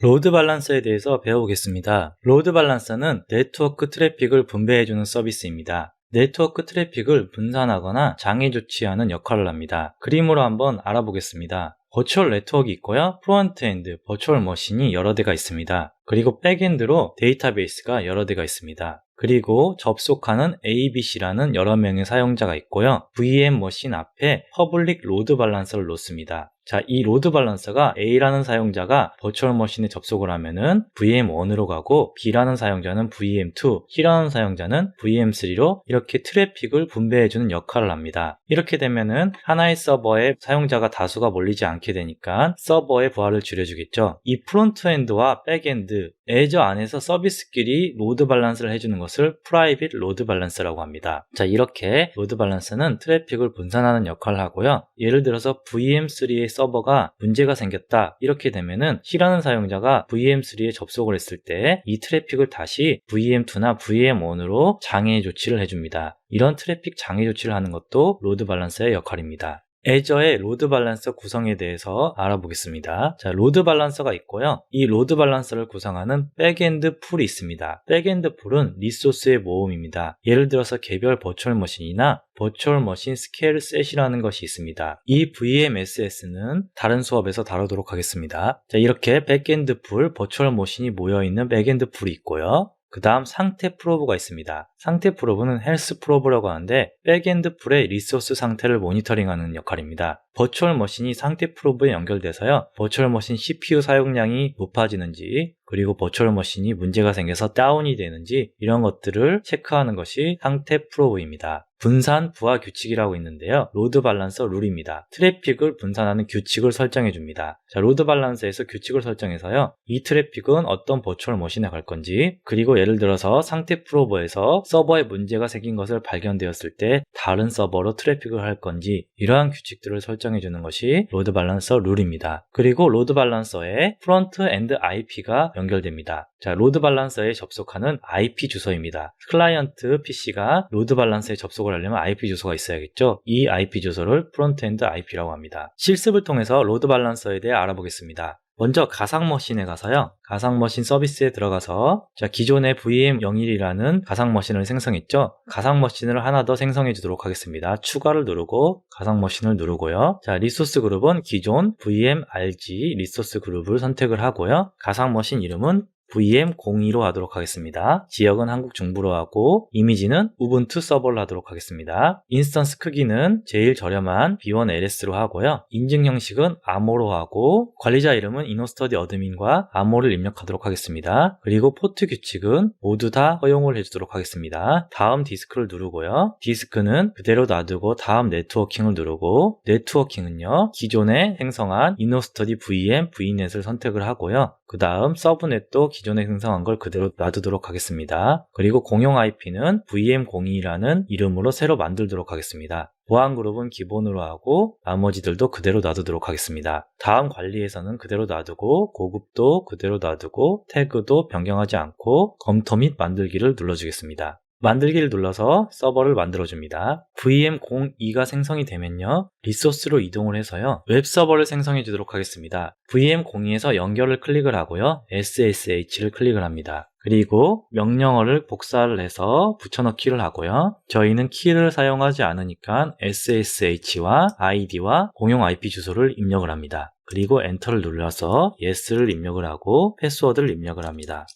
로드 밸런서에 대해서 배워보겠습니다. 로드 밸런서는 네트워크 트래픽을 분배해주는 서비스입니다. 네트워크 트래픽을 분산하거나 장애 조치하는 역할을 합니다. 그림으로 한번 알아보겠습니다. 버추얼 네트워크 있고요. 프론트엔드, 버추얼 머신이 여러 대가 있습니다. 그리고 백엔드로 데이터베이스가 여러 대가 있습니다. 그리고 접속하는 ABC라는 여러 명의 사용자가 있고요. VM 머신 앞에 퍼블릭 로드 밸런서를 놓습니다. 자, 이 로드 밸런서가 A라는 사용자가 버추얼 머신에 접속을 하면은 VM1으로 가고 B라는 사용자는 VM2, C라는 사용자는 VM3로 이렇게 트래픽을 분배해주는 역할을 합니다. 이렇게 되면은 하나의 서버에 사용자가 다수가 몰리지 않게 되니까 서버의 부하를 줄여주겠죠. 이 프론트엔드와 백엔드, 애저 안에서 서비스끼리 로드 밸런스를 해주는 것을 프라이빗 로드 밸런스라고 합니다. 자, 이렇게 로드 밸런스는 트래픽을 분산하는 역할을 하고요. 예를 들어서 VM3의 서버가 문제가 생겼다. 이렇게 되면은 C라는 사용자가 VM3에 접속을 했을 때 이 트래픽을 다시 VM2나 VM1으로 장애 조치를 해줍니다. 이런 트래픽 장애 조치를 하는 것도 로드 밸런서의 역할입니다. 애저의 로드 밸런서 구성에 대해서 알아보겠습니다. 자, 로드 밸런서가 있고요. 이 로드 밸런서를 구성하는 백엔드 풀이 있습니다. 백엔드 풀은 리소스의 모음입니다. 예를 들어서 개별 버추얼 머신이나 버추얼 머신 스케일 셋이라는 것이 있습니다. 이 VMSS는 다른 수업에서 다루도록 하겠습니다. 자, 이렇게 백엔드 풀, 버추얼 머신이 모여있는 백엔드 풀이 있고요. 그 다음 상태 프로브가 있습니다. 상태 프로브는 헬스 프로브라고 하는데 백엔드 풀의 리소스 상태를 모니터링하는 역할입니다. 버추얼 머신이 상태 프로브에 연결돼서요. 버추얼 머신 CPU 사용량이 높아지는지 그리고 버추얼 머신이 문제가 생겨서 다운이 되는지 이런 것들을 체크하는 것이 상태 프로브입니다. 분산 부하 규칙이라고 있는데요. 로드 밸런서 룰입니다. 트래픽을 분산하는 규칙을 설정해 줍니다. 자, 로드 밸런서에서 규칙을 설정해서요. 이 트래픽은 어떤 버추얼 머신에 갈 건지 그리고 예를 들어서 상태 프로브에서 서버에 문제가 생긴 것을 발견되었을 때 다른 서버로 트래픽을 할 건지 이러한 규칙들을 설정해 주는 것이 로드 밸런서 룰입니다. 그리고 로드 밸런서에 프론트 엔드 IP가 연결됩니다. 자, 로드 밸런서에 접속하는 IP 주소입니다. 클라이언트 PC가 로드 밸런서에 접속을 하려면 IP 주소가 있어야겠죠. 이 IP 주소를 프론트엔드 IP라고 합니다. 실습을 통해서 로드 밸런서에 대해 알아보겠습니다. 먼저 가상머신에 가서요. 가상머신 서비스에 들어가서 자 기존의 VM01이라는 가상머신을 생성했죠. 가상머신을 하나 더 생성해 주도록 하겠습니다. 추가를 누르고 가상머신을 누르고요. 자 리소스 그룹은 기존 VMRG 리소스 그룹을 선택을 하고요. 가상머신 이름은 VM02로 하도록 하겠습니다. 지역은 한국 중부로 하고 이미지는 우분투 서버로 하도록 하겠습니다. 인스턴스 크기는 제일 저렴한 B1 LS로 하고요. 인증 형식은 암호로 하고 관리자 이름은 이노스터디 어드민과 암호를 입력하도록 하겠습니다. 그리고 포트 규칙은 모두 다 허용을 해주도록 하겠습니다. 다음 디스크를 누르고요. 디스크는 그대로 놔두고 다음 네트워킹을 누르고 네트워킹은요. 기존에 생성한 이노스터디 VM, VNet을 선택을 하고요. 그 다음 서브넷도 기존 에 생성한 걸 그대로 놔두도록 하겠습니다. 그리고 공용 IP는 VM02라는 이름으로 새로 만들도록 하겠습니다. 보안 그룹은 기본으로 하고 나머지들도 그대로 놔두도록 하겠습니다. 다음 관리에서는 그대로 놔두고 고급도 그대로 놔두고 태그도 변경하지 않고 검토 및 만들기를 눌러주겠습니다. 만들기를 눌러서 서버를 만들어줍니다. VM02가 생성이 되면요. 리소스로 이동을 해서요. 웹 서버를 생성해 주도록 하겠습니다. VM02에서 연결을 클릭을 하고요. SSH를 클릭을 합니다. 그리고 명령어를 복사를 해서 붙여넣기를 하고요. 저희는 키를 사용하지 않으니까 SSH와 ID와 공용 IP 주소를 입력을 합니다. 그리고 엔터를 눌러서 yes를 입력을 하고 패스워드를 입력을 합니다.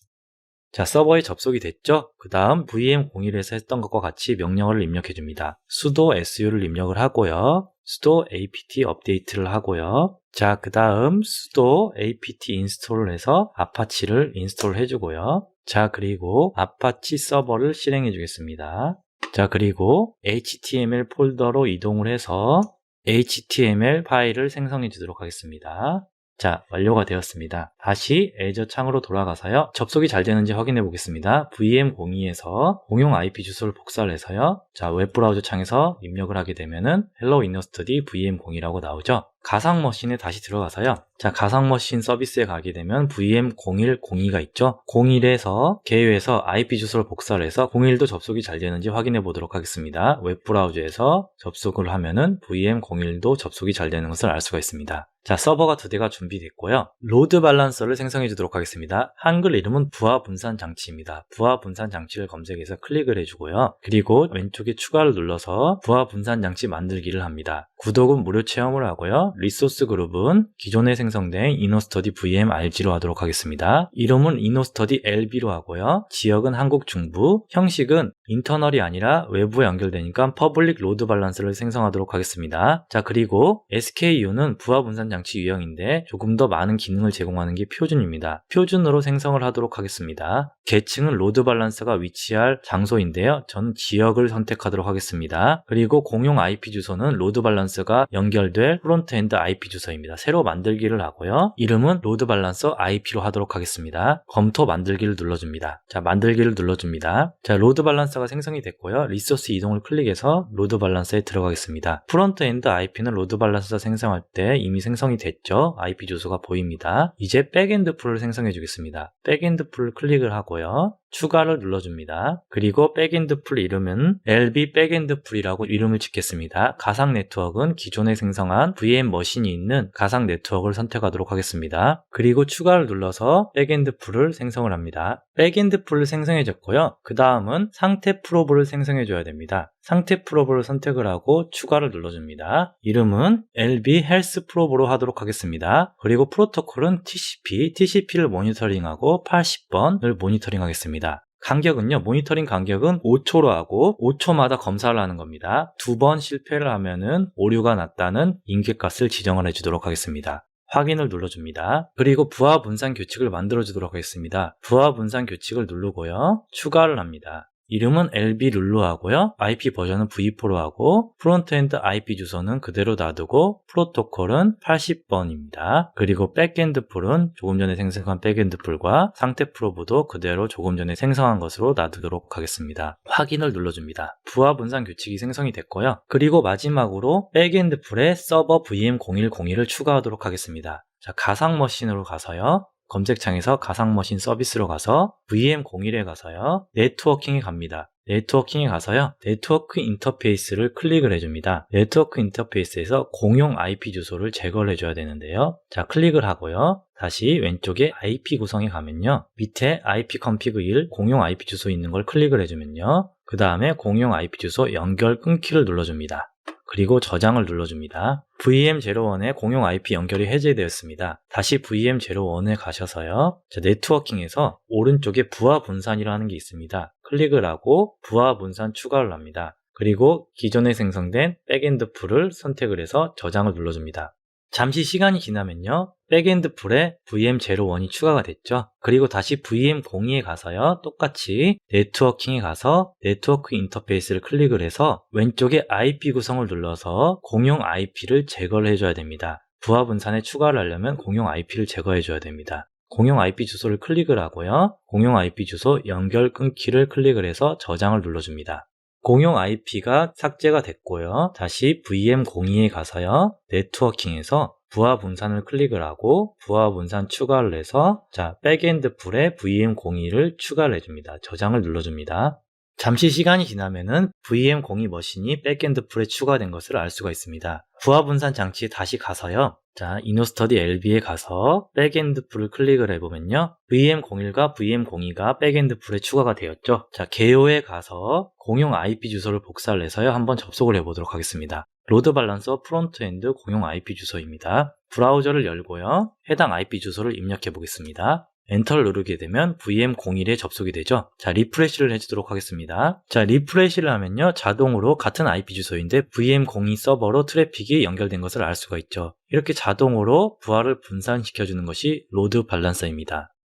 자, 서버에 접속이 됐죠? 그 다음 VM01에서 했던 것과 같이 명령어를 입력해 줍니다. sudo su를 입력을 하고요. sudo apt 업데이트를 하고요. 자, 그 다음 sudo apt 인스톨을 해서 아파치를 인스톨 해주고요. 자, 그리고 아파치 서버를 실행해 주겠습니다. 자, 그리고 html 폴더로 이동을 해서 html 파일을 생성해 주도록 하겠습니다. 자, 완료가 되었습니다. 다시 애저 창으로 돌아가서요. 접속이 잘 되는지 확인해 보겠습니다. VM02에서 공용 IP 주소를 복사를 해서요. 자, 웹브라우저 창에서 입력을 하게 되면은 Hello Inner Study VM02라고 나오죠. 가상 머신에 다시 들어가서요. 자, 가상 머신 서비스에 가게 되면 VM0102가 있죠. 01에서 개요에서 IP 주소를 복사를 해서 01도 접속이 잘 되는지 확인해 보도록 하겠습니다. 웹 브라우저에서 접속을 하면은 VM01도 접속이 잘 되는 것을 알 수가 있습니다. 자, 서버가 두 대가 준비됐고요. 로드 밸런서를 생성해 주도록 하겠습니다. 한글 이름은 부하 분산 장치입니다. 부하 분산 장치를 검색해서 클릭을 해주고요. 그리고 왼쪽에 추가를 눌러서 부하 분산 장치 만들기를 합니다. 구독은 무료 체험을 하고요. 리소스 그룹은 기존에 생성된 이노스터디 VM RG로 하도록 하겠습니다. 이름은 이노스터디 LB로 하고요. 지역은 한국 중부, 형식은 인터널이 아니라 외부에 연결되니까 퍼블릭 로드 밸런스를 생성하도록 하겠습니다. 자, 그리고 SKU는 부하 분산 장치 유형인데 조금 더 많은 기능을 제공하는 게 표준입니다. 표준으로 생성을 하도록 하겠습니다. 계층은 로드 밸런스가 위치할 장소인데요. 저는 지역을 선택하도록 하겠습니다. 그리고 공용 IP 주소는 로드 밸런스가 연결될 프론트엔드 IP 주소입니다. 새로 만들기를 하고요. 이름은 로드 밸런서 IP로 하도록 하겠습니다. 검토 만들기를 눌러줍니다. 자, 만들기를 눌러줍니다. 자, 로드 밸런 서가 생성이 됐고요. 리소스 이동을 클릭해서 로드 밸런서에 들어가겠습니다. 프론트 엔드 IP는 로드 밸런서 생성할 때 이미 생성이 됐죠. IP 주소가 보입니다. 이제 백엔드 풀을 생성해 주겠습니다. 백엔드 풀을 클릭을 하고요. 추가를 눌러줍니다. 그리고 백엔드 풀 이름은 LB 백엔드 풀이라고 이름을 짓겠습니다. 가상 네트워크는 기존에 생성한 VM 머신이 있는 가상 네트워크를 선택하도록 하겠습니다. 그리고 추가를 눌러서 백엔드 풀을 생성을 합니다. 백엔드 풀을 생성해줬고요. 그 다음은 상태 프로브를 생성해줘야 됩니다. 상태 프로브를 선택을 하고 추가를 눌러줍니다. 이름은 LB 헬스 프로브로 하도록 하겠습니다. 그리고 프로토콜은 TCP, TCP를 모니터링하고 80번을 모니터링하겠습니다. 간격은요, 모니터링 간격은 5초로 하고 5초마다 검사를 하는 겁니다. 두 번 실패를 하면은 오류가 났다는 인계값을 지정을 해주도록 하겠습니다. 확인을 눌러줍니다. 그리고 부하 분산 규칙을 만들어 주도록 하겠습니다. 부하 분산 규칙을 누르고요. 추가를 합니다. 이름은 LB 룰루 하고요. IP 버전은 V4로 하고 프론트엔드 IP 주소는 그대로 놔두고 프로토콜은 80번입니다. 그리고 백엔드 풀은 조금 전에 생성한 백엔드 풀과 상태 프로브도 그대로 조금 전에 생성한 것으로 놔두도록 하겠습니다. 확인을 눌러줍니다. 부하 분산 규칙이 생성이 됐고요. 그리고 마지막으로 백엔드 풀에 서버 VM0101을 추가하도록 하겠습니다. 자, 가상 머신으로 가서요. 검색창에서 가상머신 서비스로 가서 VM01에 가서요. 네트워킹에 갑니다. 네트워킹에 가서요. 네트워크 인터페이스를 클릭을 해줍니다. 네트워크 인터페이스에서 공용 IP 주소를 제거를 해줘야 되는데요. 자, 클릭을 하고요. 다시 왼쪽에 IP 구성에 가면요. 밑에 IP config 1 공용 IP 주소 있는 걸 클릭을 해주면요. 그 다음에 공용 IP 주소 연결 끊기를 눌러줍니다. 그리고 저장을 눌러줍니다. VM01의 공용 IP 연결이 해제되었습니다. 다시 VM01에 가셔서요. 자, 네트워킹에서 오른쪽에 부하 분산이라는 게 있습니다. 클릭을 하고 부하 분산 추가를 합니다. 그리고 기존에 생성된 백엔드 풀을 선택을 해서 저장을 눌러줍니다. 잠시 시간이 지나면요. 백엔드 풀에 VM01이 추가가 됐죠. 그리고 다시 VM02에 가서요. 똑같이 네트워킹에 가서 네트워크 인터페이스를 클릭을 해서 왼쪽에 IP 구성을 눌러서 공용 IP를 제거를 해줘야 됩니다. 부하 분산에 추가를 하려면 공용 IP를 제거해줘야 됩니다. 공용 IP 주소를 클릭을 하고요. 공용 IP 주소 연결 끊기를 클릭을 해서 저장을 눌러줍니다. 공용 IP가 삭제가 됐고요. 다시 VM02에 가서요. 네트워킹에서 부하 분산을 클릭을 하고 부하 분산 추가를 해서 자 백엔드 풀에 VM02를 추가를 해줍니다. 저장을 눌러줍니다. 잠시 시간이 지나면은 VM02 머신이 백엔드 풀에 추가된 것을 알 수가 있습니다. 부하 분산 장치에 다시 가서요. 자, 이노스터디 LB에 가서 백엔드 풀을 클릭을 해보면요. VM01과 VM02가 백엔드 풀에 추가가 되었죠. 자, 개요에 가서 공용 IP 주소를 복사를 해서요. 한번 접속을 해보도록 하겠습니다. 로드 밸런서 프론트엔드 공용 IP 주소입니다. 브라우저를 열고요. 해당 IP 주소를 입력해 보겠습니다. 엔터를 누르게 되면 VM01에 접속이 되죠. 자, 리프레시를 해주도록 하겠습니다. 자, 리프레시를 하면요. 자동으로 같은 IP 주소인데 VM02 서버로 트래픽이 연결된 것을 알 수가 있죠. 이렇게 자동으로 부하를 분산시켜주는 것이 로드 밸런서입니다.